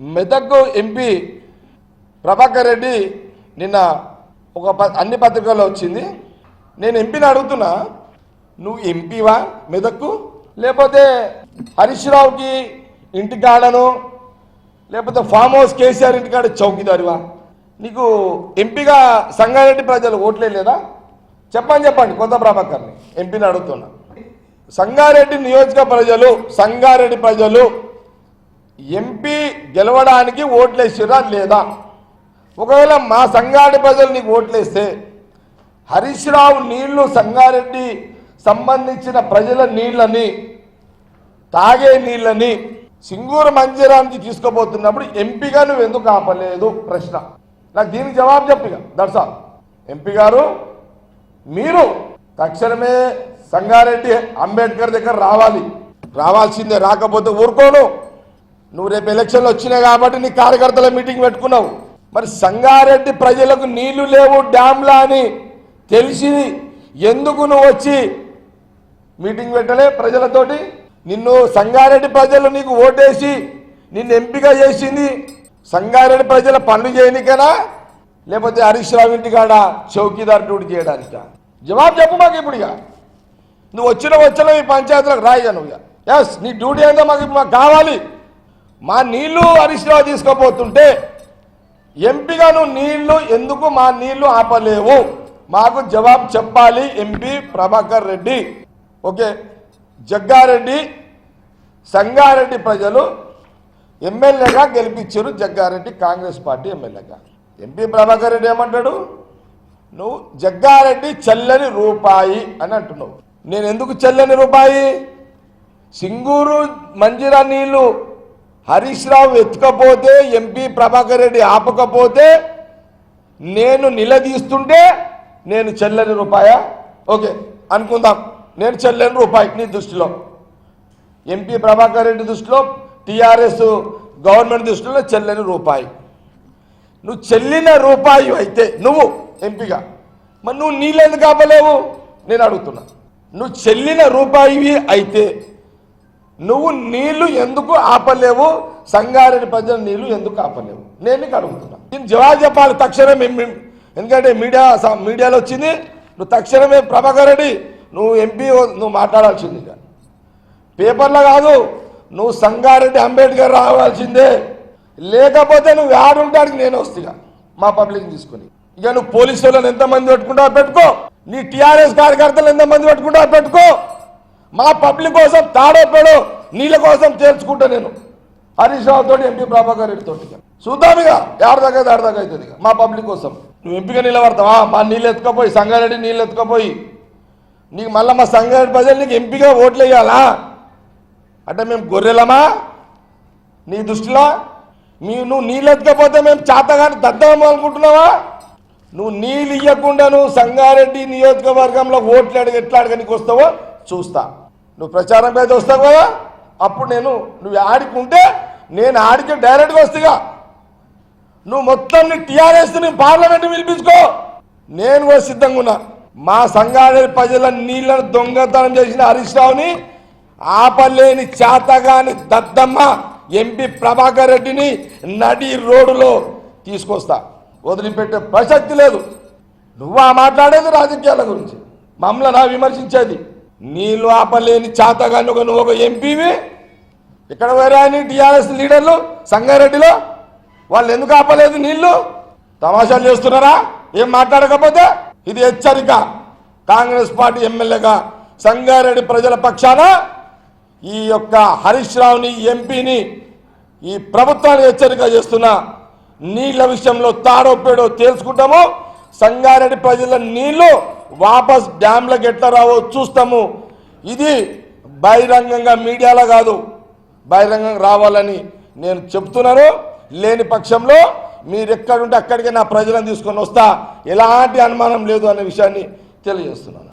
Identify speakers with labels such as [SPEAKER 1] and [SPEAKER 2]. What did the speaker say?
[SPEAKER 1] Medak MP Prabhakar Reddy నిన్న ఒక ప- అన్ని పత్రికల్లో వచ్చింది. నేను ఎంపీని అడుగుతున్నా నువ్వు ఎంపీవా మెదక్కు? లేకపోతే హరీష్ రావుకి ఇంటికాడను లేకపోతే ఫామ్ హౌస్ కేసీఆర్ ఇంటికాడ చౌకీదారివా? నీకు ఎంపీగా సంగారెడ్డి ప్రజలు ఓట్లేదా చెప్పని చెప్పండి కొత్త ప్రభాకర్ని. ఎంపీని అడుగుతున్నా. సంగారెడ్డి నియోజక ప్రజలు సంగారెడ్డి ప్రజలు ఎంపీ గెలవడానికి ఓట్లేసిరా లేదా? ఒకవేళ మా సంగారెడ్డి ప్రజలు నీకు ఓట్లేస్తే హరీష్ రావు నీళ్ళు సంగారెడ్డి సంబంధించిన ప్రజల నీళ్ళని తాగే నీళ్ళని సింగూరు మంజీరానికి తీసుకుపోతున్నప్పుడు ఎంపీగా నువ్వు ఎందుకు ఆపలేదు? ప్రశ్న. నాకు దీనికి జవాబు చెప్పిగా దర్శా ఎంపీ గారు మీరు తక్షణమే సంగారెడ్డి అంబేద్కర్ దగ్గర రావాలి. రావాల్సిందే రాకపోతే ఊరుకోను. నువ్వు రేపు ఎలక్షన్లు వచ్చినాయి కాబట్టి నీ కార్యకర్తల మీటింగ్ పెట్టుకున్నావు. మరి సంగారెడ్డి ప్రజలకు నీళ్ళు లేవు డ్యాంలా అని తెలిసి ఎందుకు నువ్వు వచ్చి మీటింగ్ పెట్టలే ప్రజలతోటి? నిన్ను సంగారెడ్డి ప్రజలు నీకు ఓటేసి నిన్ను ఎంపిక చేసింది సంగారెడ్డి ప్రజల పనులు చేయనికనా? లేకపోతే హరీష్ రావు ఇంటికాడ చౌకీదార్ డ్యూటీ చేయడానిక? జవాబు చెప్పు మాకు ఇప్పుడు ఇక. నువ్వు వచ్చిన వచ్చిన ఈ పంచాయతీలకు రాయిగా నువ్వు ఇక. ఎస్ నీ డ్యూటీ అయితే మాకు మాకు కావాలి. మా నీళ్ళు హరీష్ రావు తీసుకోపోతుంటే ఎంపీగా నువ్వు నీళ్ళు ఎందుకు మా నీళ్ళు ఆపలేవు? మాకు జవాబు చెప్పాలి ఎంపీ ప్రభాకర్ రెడ్డి. ఓకే. జగ్గారెడ్డి సంగారెడ్డి ప్రజలు ఎమ్మెల్యేగా గెలిపించారు జగ్గారెడ్డి కాంగ్రెస్ పార్టీ ఎమ్మెల్యేగా. ఎంపీ ప్రభాకర్ రెడ్డి ఏమంటాడు? నువ్వు జగ్గారెడ్డి చెల్లని రూపాయి అని అంటున్నావు. నేను ఎందుకు చెల్లని రూపాయి? సింగూరు మంజిరా నీళ్ళు హరీష్ రావు ఎత్తుకపోతే ఎంపీ ప్రభాకర్ రెడ్డి ఆపకపోతే నేను నిలదీస్తుంటే నేను చెల్లని రూపాయా? ఓకే అనుకుందాం. నేను చెల్లని రూపాయి నీ దృష్టిలో. ఎంపీ ప్రభాకర్ రెడ్డి దృష్టిలో టీఆర్ఎస్ గవర్నమెంట్ దృష్టిలో చెల్లని రూపాయి. నువ్వు చెల్లిన రూపాయి అయితే నువ్వు ఎంపీగా. మరి నువ్వు నీళ్ళెందుకు ఆపలేవు? నేను అడుగుతున్నా. నువ్వు చెల్లిన రూపాయివి అయితే నువ్వు నీళ్ళు ఎందుకు ఆపలేవు? సంగారెడ్డి ప్రజల నీళ్ళు ఎందుకు ఆపలేవు? నేను నీకు అడుగుతున్నా. నేను జవాబు చెప్పాలి తక్షణమే ఎందుకంటే మీడియా స- మీడియాలో వచ్చింది. నువ్వు తక్షణమే ప్రభాకర్ రెడ్డి నువ్వు ఎంపీ నువ్వు మాట్లాడాల్సింది ఇక. పేపర్లో కాదు నువ్వు సంగారెడ్డి అంబేద్కర్ రావాల్సిందే. లేకపోతే నువ్వు ఆడుంటాడికి నేను వస్తా మా పబ్లిక్ తీసుకుని. ఇక నువ్వు పోలీసు వాళ్ళని ఎంతమంది పెట్టుకుంటావు పెట్టుకో. నీ టీఆర్ఎస్ కార్యకర్తలు ఎంతమంది పెట్టుకుంటావు పెట్టుకో. మా పబ్లిక్ కోసం తాడో నీళ్ళ కోసం చేర్చుకుంటా నేను. హరీష్ రావుతో ఎంపీ ప్రభాకర్ రెడ్డి చూద్దాం ఇక ఎవరి దగ్గర అవుతుంది ఇక మా పబ్లిక్ కోసం. నువ్వు ఎంపీగా నిలబడతావా? మా నీళ్ళు ఎత్తుకపోయి సంగారెడ్డి నీళ్ళు ఎత్తుకపోయి. నీకు మళ్ళీ మా సంగారెడ్డి ప్రజలు నీకు ఎంపీగా ఓట్లు వేయాలా? అంటే మేము గొర్రెలమా? నీ దృష్టిలో? మీ నువ్వు నీళ్ళు ఎత్తకపోతే మేము చేతగాని దద్దం అనుకుంటున్నావా? నువ్వు నీళ్ళు ఇవ్వకుండా నువ్వు సంగారెడ్డి నియోజకవర్గంలో ఓట్లు అడిగి ఎట్లా అడగనికి వస్తావో చూస్తా. నువ్వు ప్రచారం మీద వస్తావు కదా? అప్పుడు నేను నువ్వు ఆడుకుంటే నేను ఆడికి డైరెక్ట్గా వస్తుగా. నువ్వు మొత్తం నీ టీఆర్ఎస్ని పార్లమెంట్ పిలిపించుకో. నేను కూడా సిద్ధంగా ఉన్నా. మా సంగారెడ్డి ప్రజల నీళ్ళను దొంగతనం చేసిన హరీష్ రావుని ఆపలేని చేతగాని దద్దమ్మ ఎంపీ ప్రభాకర్ రెడ్డిని నడి రోడ్డులో తీసుకొస్తా. వదిలిపెట్టే ప్రసక్తి లేదు. నువ్వు ఆ మాట్లాడేది రాజకీయాల గురించి. మమ్మల్ని నా విమర్శించేది. నీళ్ళు ఆపలేని చేతగాని ఒక నువ్వు ఒక ఎంపీవి? ఇక్కడ వేరే అని టీఆర్ఎస్ లీడర్లు సంగారెడ్డిలో? వాళ్ళు ఎందుకు ఆపలేదు నీళ్ళు తమాషాలు చేస్తున్నారా? ఏం మాట్లాడకపోతే? ఇది హెచ్చరిక. కాంగ్రెస్ పార్టీ ఎమ్మెల్యేగా సంగారెడ్డి ప్రజల పక్షాన ఈ యొక్క హరీష్ రావుని ఎంపీని ఈ ప్రభుత్వాన్ని హెచ్చరిక చేస్తున్నా నీళ్ళ విషయంలో తాడో పేడో సంగారెడ్డి ప్రజల నీళ్ళు వాపస్ డ్యాంలకు ఎట్లా రావో చూస్తాము. ఇది బహిరంగంగా మీడియాలో కాదు బహిరంగంగా రావాలని నేను చెప్తున్నాను. లేని పక్షంలో మీరు ఎక్కడుంటే అక్కడికి నా ప్రజలను తీసుకొని వస్తా. ఎలాంటి అనుమానం లేదు అనే విషయాన్ని తెలియజేస్తున్నాను.